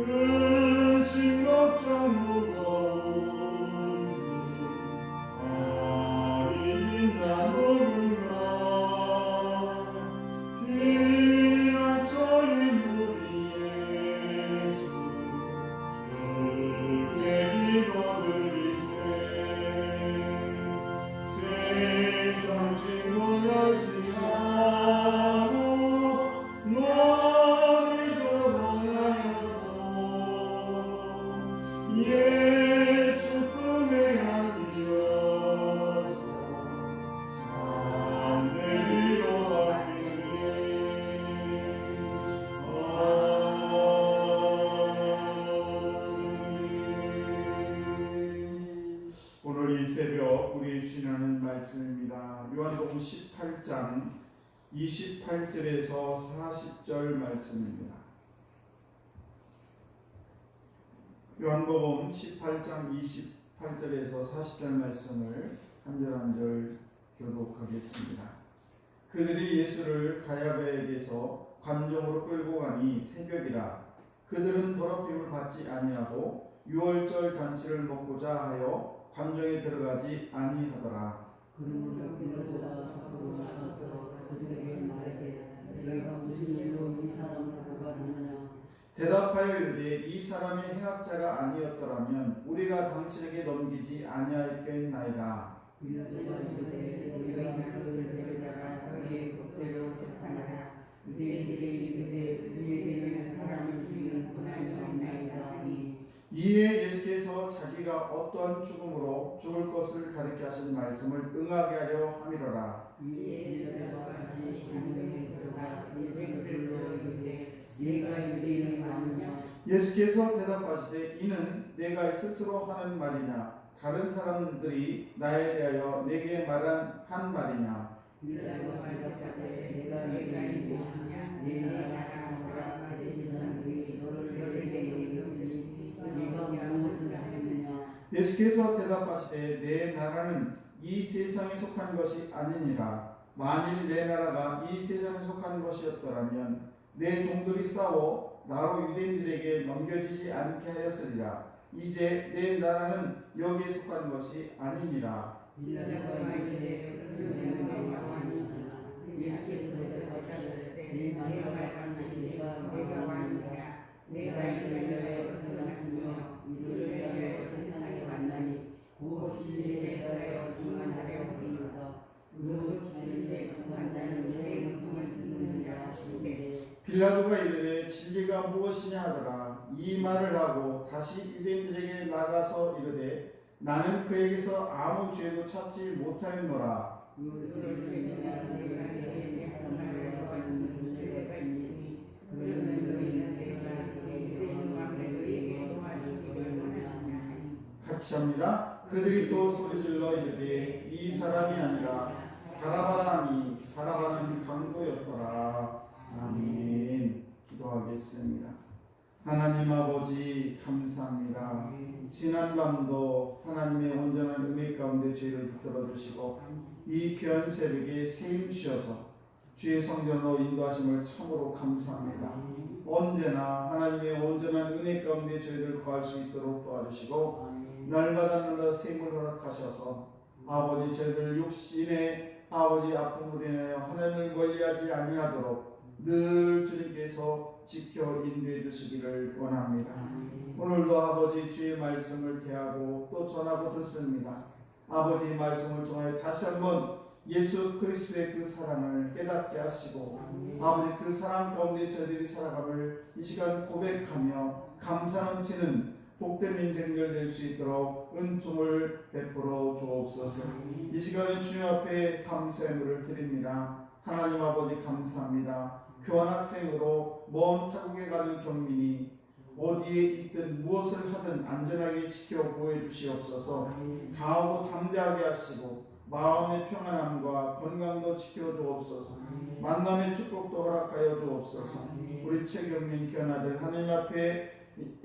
Mm. 요한복음 18장 28절에서 40절 말씀을 한 절 한 절 교독하겠습니다. 그들이 예수를 가야바에게서 관정으로 끌고 가니 새벽이라 그들은 더럽힘을 받지 아니하고 유월절 잔치를 먹고자 하여 관정에 들어가지 아니하더라. 그들에게 말하되 너희가 무슨 일로 이 사람을 고발하느냐 대답하여 이르되 이 사람이 행악자가 아니었더라면 우리가 당신에게 넘기지 아니하였겠나이다. 이에 예수께서 자기가 어떠한 죽음으로 죽을 것을 가르쳐 하신 말씀을 응하게 하려 함이로라. 네가 유대인이 아니냐? 예수께서 대답하시되 이는 내가 스스로 하는 말이냐? 다른 사람들이 나에 대하여 내게 말한 한 말이냐? 빌라도가 대답하되 내가 유대인이 아니냐? 내가 사람으로 사람들이 너를 너에게 있으니 네가 무엇을 하느냐? 예수께서 대답하시되 내 나라는 이 세상에 속한 것이 아니니라. 만일 내 나라가 이 세상에 속한 것이었더라면 내 종들이 싸워 나로 유대인들에게 넘겨지지 않게 하였으리라 이제 내 나라는 여기에 속한 것이 아니니라 내가 왕이니라 예수께서 대답하시되 내 말을 말하는 내가 내가 왕이라 내가 이를 위하여 태어났으며 이를 위하여 세상에 왔나니 곧 진리에 대하여 기만하려 함이로다 오직 진리에서 만나는 내 음성을 듣는 자 하시되 빌라도가 이르되 진리가 무엇이냐 하더라. 이 말을 하고 다시 유대인들에게 나가서 이르되 나는 그에게서 아무 죄도 찾지 못하였노라. 같이 합니다. 그들이 또 소리질러 이르되 이 사람이 아니라 바라바라니 바라바는 강도였더라 기도하겠습니다. 하나님 아버지 감사합니다. 지난 밤도 하나님의 온전한 은혜 가운데 죄를 붙들어 주시고 이 귀한 새벽에 세임 주셔서 주의 성전으로 인도하심을 참으로 감사합니다. 언제나 하나님의 온전한 은혜 가운데 저희들 구할 수 있도록 도와주시고 날마다 날마다 세임을 허락하셔서 아버지 저희들 육신의 아버지 아픔으로 인하여 하나님을 멀리하지 아니하도록 늘 주님께서 지켜 인도해 주시기를 원합니다. 오늘도 아버지 주의 말씀을 대하고 또 전하고 듣습니다. 아버지 말씀을 통하여 다시 한번 예수 그리스도의 그 사랑을 깨닫게 하시고 아버지 그 사랑 가운데 저희들이 살아감을 이 시간 고백하며 감사 넘치는 복된 인생들 될수 있도록 은총을 베풀어 주옵소서. 이 시간에 주님 앞에 감사의 물을 드립니다. 하나님 아버지 감사합니다. 교환학생으로 먼 타국에 가는 경민이 어디에 있든 무엇을 하든 안전하게 지켜 보여 주시옵소서. 강하고 담대하게 하시고 마음의 평안함과 건강도 지켜 주옵소서. 만남의 축복도 허락하여 주옵소서. 우리 최경민 견아들 하나님 앞에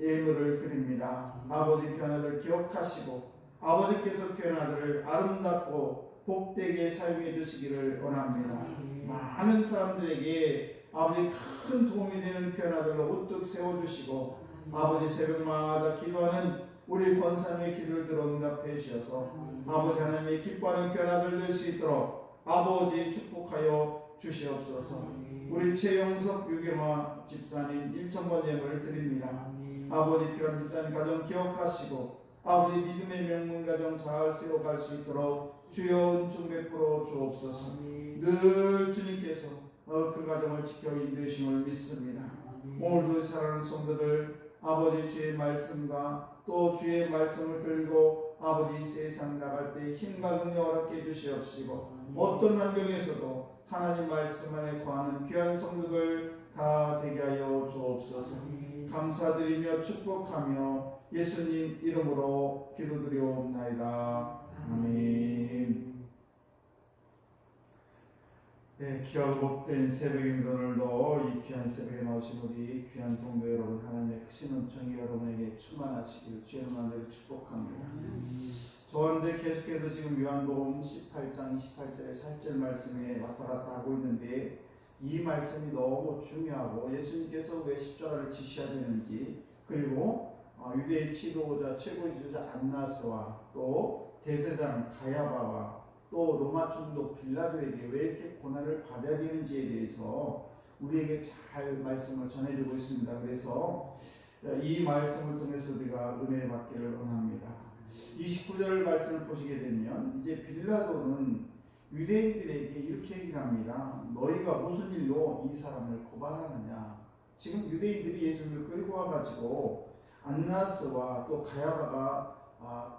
예물을 드립니다. 아버지 견아들 기억하시고 아버지께서 견아들을 아름답고 복되게 사용해 주시기를 원합니다. 많은 사람들에게 아버지 큰 도움이 되는 견아들로 우뚝 세워주시고 아버지 새벽마다 기도하는 우리 권사님의 기도를 들어 응답해 주셔서 아버지 하나님의 기뻐하는 견아들 될 수 있도록 아버지 축복하여 주시옵소서. 우리 최영석 유경화 집사님 1천번 예물을 드립니다. 아버지 귀한 집사님 가정 기억하시고 아버지 믿음의 명문 가정 잘 세워갈 수 있도록 주여 은총 베풀어 주옵소서. 늘 주님께서 어, 그 가정을 지켜 인도하심을 믿습니다. 오늘도 사랑하는 성도들 아버지 주의 말씀과 또 주의 말씀을 들고 아버지 세상 나갈 때 힘과 능력 얻게 해주시옵시고 어떤 환경에서도 하나님 말씀 안에 거하는 귀한 성도들 다 되게 하여 주옵소서. 감사드리며 축복하며 예수님 이름으로 기도드리옵나이다. 아멘 네, 귀하고 복된 새벽입니다. 오늘도 이 귀한 새벽에 나오신 우리 귀한 성도 여러분 하나님의 크신 은총이 여러분에게 충만하시길 주의 만들어 축복합니다. 저한테 계속해서 지금 요한복음 18장 28절의 살절 말씀에 왔다 갔다 하고 있는데 이 말씀이 너무 중요하고 예수님께서 왜 십자가를 지셔야 되는지 그리고 어, 유대의 지도자 최고 지도자 안나스와 또 대제장 가야바와 또 로마 총독 빌라도에게 왜 이렇게 고난을 받아야 되는지에 대해서 우리에게 잘 말씀을 전해주고 있습니다. 그래서 이 말씀을 통해서 우리가 은혜 받기를 원합니다. 29절 말씀을 보시게 되면 이제 빌라도는 유대인들에게 이렇게 얘기를 합니다. 너희가 무슨 일로 이 사람을 고발하느냐? 지금 유대인들이 예수를 끌고 와가지고 안나스와 또 가야바가 아,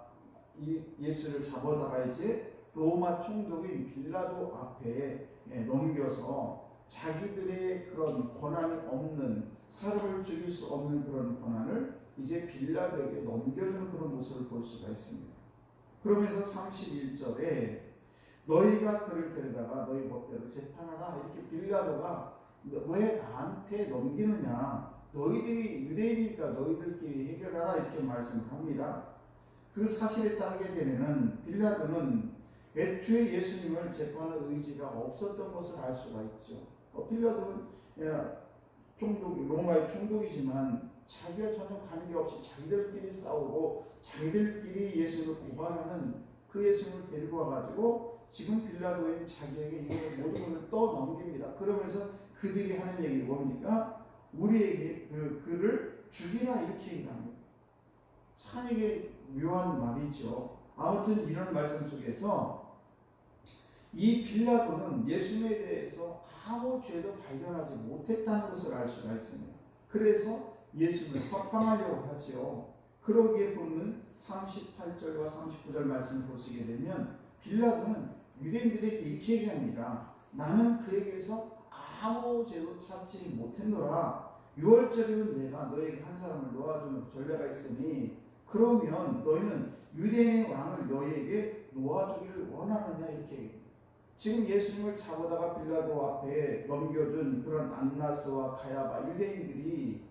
이 예수를 잡아다가 이제 로마 총독인 빌라도 앞에 예, 넘겨서 자기들의 그런 권한이 없는 사람을 죽일 수 없는 그런 권한을 이제 빌라도에게 넘겨주는 그런 모습을 볼 수가 있습니다. 그러면서 31절에 너희가 그를 데려다가 너희 법대로 재판하라 이렇게 빌라도가 왜 나한테 넘기느냐 너희들이 유대인이니까 너희들끼리 해결하라 이렇게 말씀을 합니다. 그 사실에 따르게 되면은 빌라도는 애초에 예수님을 재판할 의지가 없었던 것을 알 수가 있죠. 어, 빌라도는 야, 총독, 로마의 총독이지만 자기가 전혀 관계없이 자기들끼리 싸우고 자기들끼리 예수를 고발하는 그 예수님을 데리고 와가지고 지금 빌라도인 자기에게 이 모든 것을 떠넘깁니다. 그러면서 그들이 하는 얘기 뭡니까? 우리에게 그, 그를 죽이라 이렇게 얘기합니다. 참 이게 묘한 말이죠. 아무튼 이런 말씀 속에서 이 빌라도는 예수님에 대해서 아무 죄도 발견하지 못했다는 것을 알 수가 있습니다. 그래서 예수를 석방하려고 하죠. 그러기에 보면 38절과 39절 말씀 보시게 되면 빌라도는 유대인들에게 이렇게 얘기합니다. 나는 그에게서 아무 죄도 찾지 못했노라. 6월절이면 내가 너에게 한 사람을 놓아주는 전례가 있으니 그러면 너희는 유대인의 왕을 너희에게 놓아주기를 원하느냐 이렇게. 지금 예수님을 잡아다가 빌라도 앞에 넘겨준 그런 안나스와 가야바 유대인들이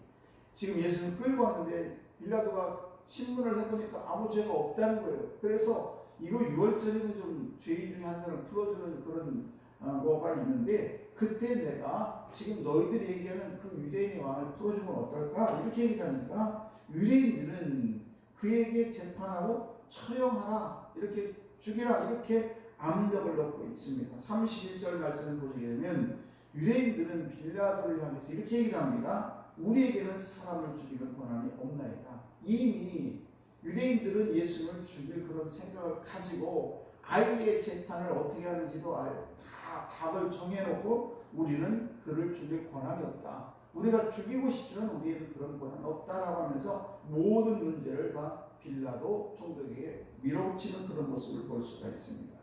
지금 예수님 끌고 왔는데 빌라도가 신문을 해보니까 아무 죄가 없다는 거예요. 그래서 이거 6월절이면 좀 죄인 중에 한 사람을 풀어주는 그런 어, 거가 있는데 그때 내가 지금 너희들이 얘기하는 그 유대인의 왕을 풀어주면 어떨까 이렇게 얘기하니까 유대인들은 그에게 재판하고 처형하라 이렇게 죽이라 이렇게 압력을 넣고 있습니다. 31절 말씀을 보시게 되면 유대인들은 빌라도를 향해서 이렇게 얘기를 합니다. 우리에게는 사람을 죽이는 권한이 없나이다. 이미 유대인들은 예수를 죽일 그런 생각을 가지고 아이의 재판을 어떻게 하는지도 다 답을 정해놓고 우리는 그를 죽일 권한이 없다. 우리가 죽이고 싶지만 우리에는 그런 권한 없다라고 하면서 모든 문제를 다 빌라도 총독에게 밀어붙이는 그런 모습을 볼 수가 있습니다.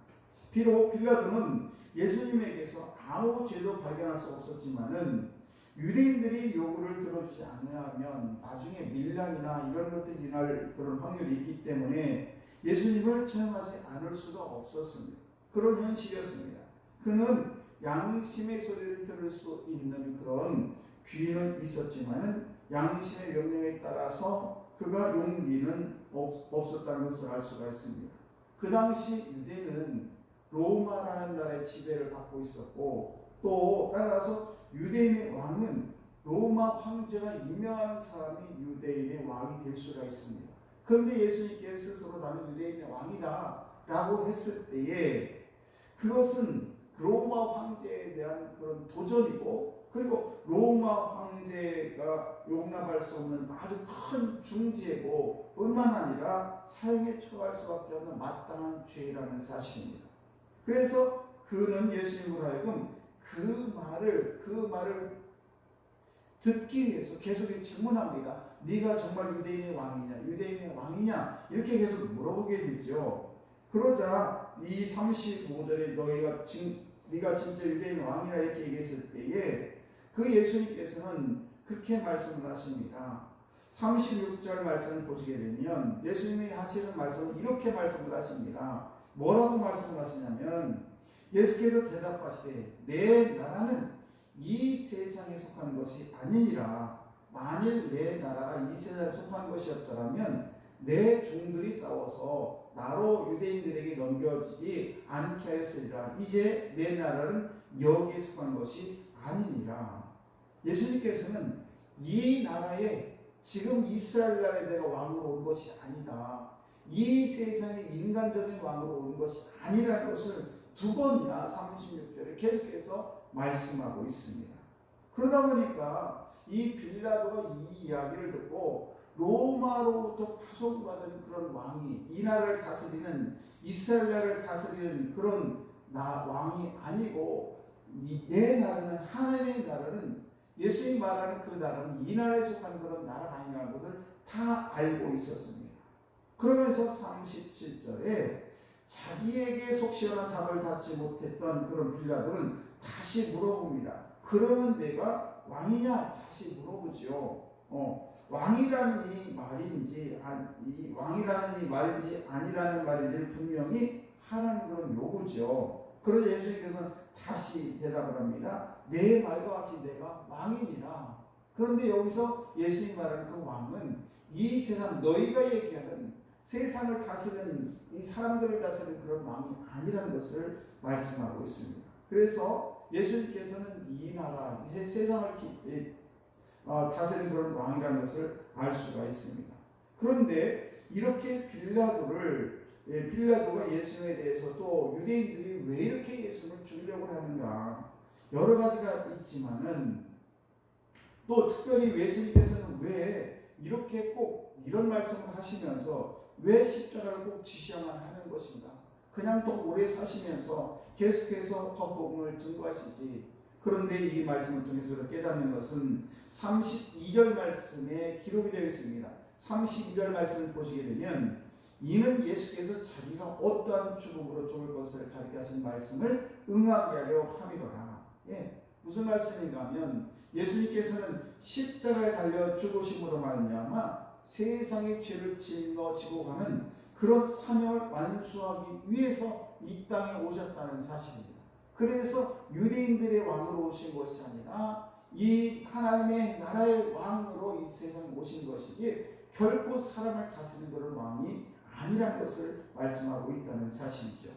비록 빌라도는 예수님에게서 아무 죄도 발견할 수 없었지만은 유대인들이 요구를 들어주지 않으면 나중에 밀란이나 이런 것들이 일어날 그런 확률이 있기 때문에 예수님을 처형하지 않을 수가 없었습니다. 그런 현실이었습니다. 그는 양심의 소리를 들을 수 있는 그런 귀는 있었지만은 양심의 명령에 따라서 그가 용기는 없, 없었다는 것을 알 수가 있습니다. 그 당시 유대는 로마라는 나라의 지배를 받고 있었고 또 따라서 유대인의 왕은 로마 황제가 임명하는 사람이 유대인의 왕이 될 수가 있습니다. 그런데 예수님께 스스로 나는 유대인의 왕이다 라고 했을 때에 그것은 로마 황제에 대한 그런 도전이고 그리고 로마 황제가 용납할 수 없는 아주 큰 중죄고 뿐만 아니라 사형에 처할 수밖에 없는 마땅한 죄라는 사실입니다. 그래서 그는 예수님으로 하여금 그 말을 그 말을 듣기 위해서 계속 질문합니다. 네가 정말 유대인의 왕이냐? 유대인의 왕이냐? 이렇게 계속 물어보게 되죠. 그러자 이 35절에 너희가 진, 네가 진짜 유대인의 왕이라 이렇게 얘기했을 때에 그 예수님께서는 그렇게 말씀을 하십니다. 36절 말씀을 보시게 되면 예수님이 하시는 말씀은 이렇게 말씀을 하십니다. 뭐라고 말씀을 하시냐면 예수께서 대답하시되 내 나라는 이 세상에 속한 것이 아니니라. 만일 내 나라가 이 세상에 속한 것이었더라면 내 종들이 싸워서 나로 유대인들에게 넘겨지지 않게 하였으리라. 이제 내 나라는 여기에 속한 것이 아니니라. 예수님께서는 이 나라에 지금 이스라엘 나라에 내가 왕으로 온 것이 아니다 이 세상에 인간적인 왕으로 온 것이 아니라는 것을 두 번이나 36절에 계속해서 말씀하고 있습니다. 그러다 보니까 이 빌라도가 이 이야기를 듣고 로마로부터 파송받은 그런 왕이 이 나라를 다스리는 이스라엘 나라를 다스리는 그런 나 왕이 아니고 이- 내 나라는 하나님의 나라는 예수님이 말하는 그 나라는 이 나라에 속한 그런 나라가 아니라는 것을 다 알고 있었습니다. 그러면서 37절에 자기에게 속 시원한 답을 받지 못했던 그런 빌라도는 다시 물어봅니다. 그러면 내가 왕이냐? 다시 물어보죠. 어, 왕이라는 이 말인지, 아, 이 왕이라는 이 말인지 아니라는 말인지를 분명히 하라는 그런 요구죠. 그러자 예수님께서는 다시 대답을 합니다. 내 말과 같이 내가 왕이니라. 그런데 여기서 예수님 말하는 그 왕은 이 세상 너희가 얘기하는 세상을 다스리는 이 사람들을 다스리는 그런 왕이 아니라는 것을 말씀하고 있습니다. 그래서 예수님께서는 이 나라, 이 세상을 어, 다스리는 그런 왕이라는 것을 알 수가 있습니다. 그런데 이렇게 빌라도를 예, 빌라도가 예수님에 대해서 또 유대인들이 왜 이렇게 예수를 죽이려고 하는가 여러 가지가 있지만은 또 특별히 예수님께서는 왜 이렇게 꼭 이런 말씀을 하시면서 왜 십자가를 꼭 지셔야만 하는 것인가? 그냥 더 오래 사시면서 계속해서 더 복음을 증거하시지. 그런데 이 말씀을 통해서 깨닫는 것은 32절 말씀에 기록이 되어 있습니다. 32절 말씀을 보시게 되면 이는 예수께서 자기가 어떠한 죽음으로 죽을 것을 가르치신 말씀을 응하게 하려 함이로라. 예, 무슨 말씀인가 하면 예수님께서는 십자가에 달려 죽으심으로 말미암아 세상의 죄를 짊어지고 가는 그런 사명을 완수하기 위해서 이 땅에 오셨다는 사실입니다. 그래서 유대인들의 왕으로 오신 것이 아니라 이 하나님의 나라의 왕으로 이 세상에 오신 것이지 결코 사람을 다스리는 그런 왕이 아니라는 것을 말씀하고 있다는 사실이죠.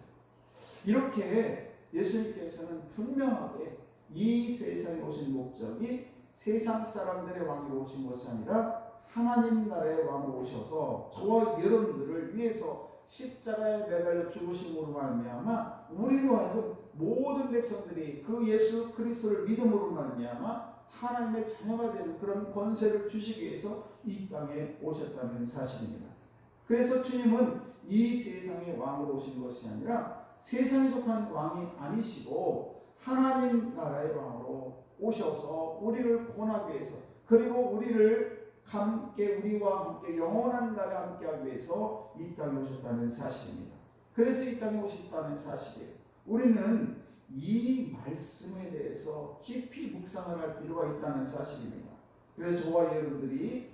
이렇게 예수님께서는 분명하게 이 세상에 오신 목적이 세상 사람들의 왕으로 오신 것이 아니라 하나님 나라의 왕으로 오셔서 저와 여러분들을 위해서 십자가에 매달려 죽으심으로 말미암아 우리로 하여금 모든 백성들이 그 예수 그리스도를 믿음으로 말미암아 하나님의 자녀가 되는 그런 권세를 주시기 위해서 이 땅에 오셨다는 사실입니다. 그래서 주님은 이 세상의 왕으로 오신 것이 아니라 세상에 속한 왕이 아니시고 하나님 나라의 왕으로 오셔서 우리를 구원하기 위해서 그리고 우리를 함께 우리와 함께 영원한 날에 함께하기 위해서 이 땅에 오셨다는 사실입니다. 그래서 이 땅에 오셨다는 사실이에요. 우리는 이 말씀에 대해서 깊이 묵상을 할 필요가 있다는 사실입니다. 그래서 저와 여러분들이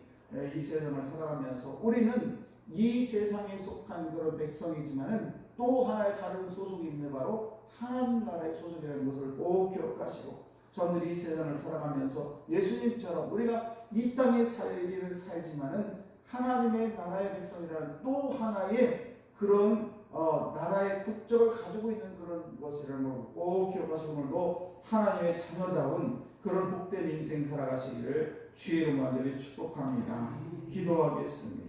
이 세상을 살아가면서 우리는 이 세상에 속한 그런 백성이지만은 또 하나의 다른 있는 바로 하나님 나라의 소속이라는 것을 꼭 기억하시고 저들이 이 세상을 살아가면서 예수님처럼 우리가 이 땅에 살기를 살지만은 하나님의 나라의 백성이라는 또 하나의 그런 어, 나라의 국적을 가지고 있는 그런 것이라는 걸꼭 기억하시고 오늘도 하나님의 자녀다운 그런 복된 인생 살아가시기를 주의 이름으로 축복합니다. 기도하겠습니다.